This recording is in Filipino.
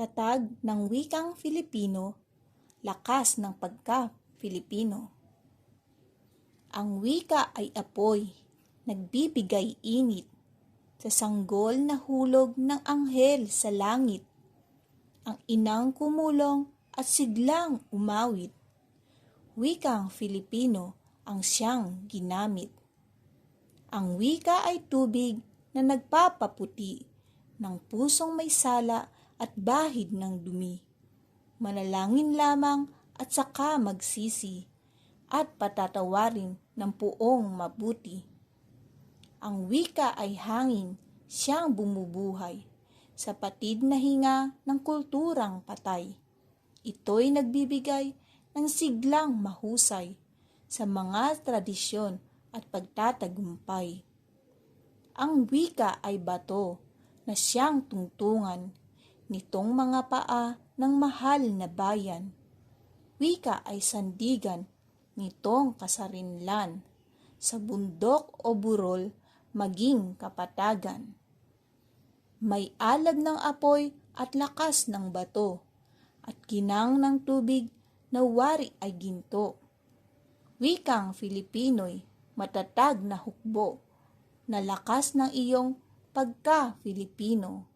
Tatag ng wikang Filipino, lakas ng pagka-Filipino. Ang wika ay apoy, nagbibigay init, sa sanggol na hulog ng anghel sa langit. Ang inang kumulong at siglang umawit. Wikang Filipino ang siyang ginamit. Ang wika ay tubig na nagpapaputi ng pusong may sala at bahid ng dumi. Manalangin lamang at saka magsisi at patatawarin ng puong mabuti. Ang wika ay hangin, siyang bumubuhay sa patid na hinga ng kulturang patay. Ito'y nagbibigay ng siglang mahusay sa mga tradisyon at pagtatagumpay. Ang wika ay bato na siyang tungtungan nitong mga paa ng mahal na bayan. Wika ay sandigan nitong kasarinlan sa bundok o burol maging kapatagan. May alab ng apoy at lakas ng bato at ginang ng tubig na wari ay ginto. Wikang Filipino'y matatag na hukbo na lakas ng iyong pagka-Filipino.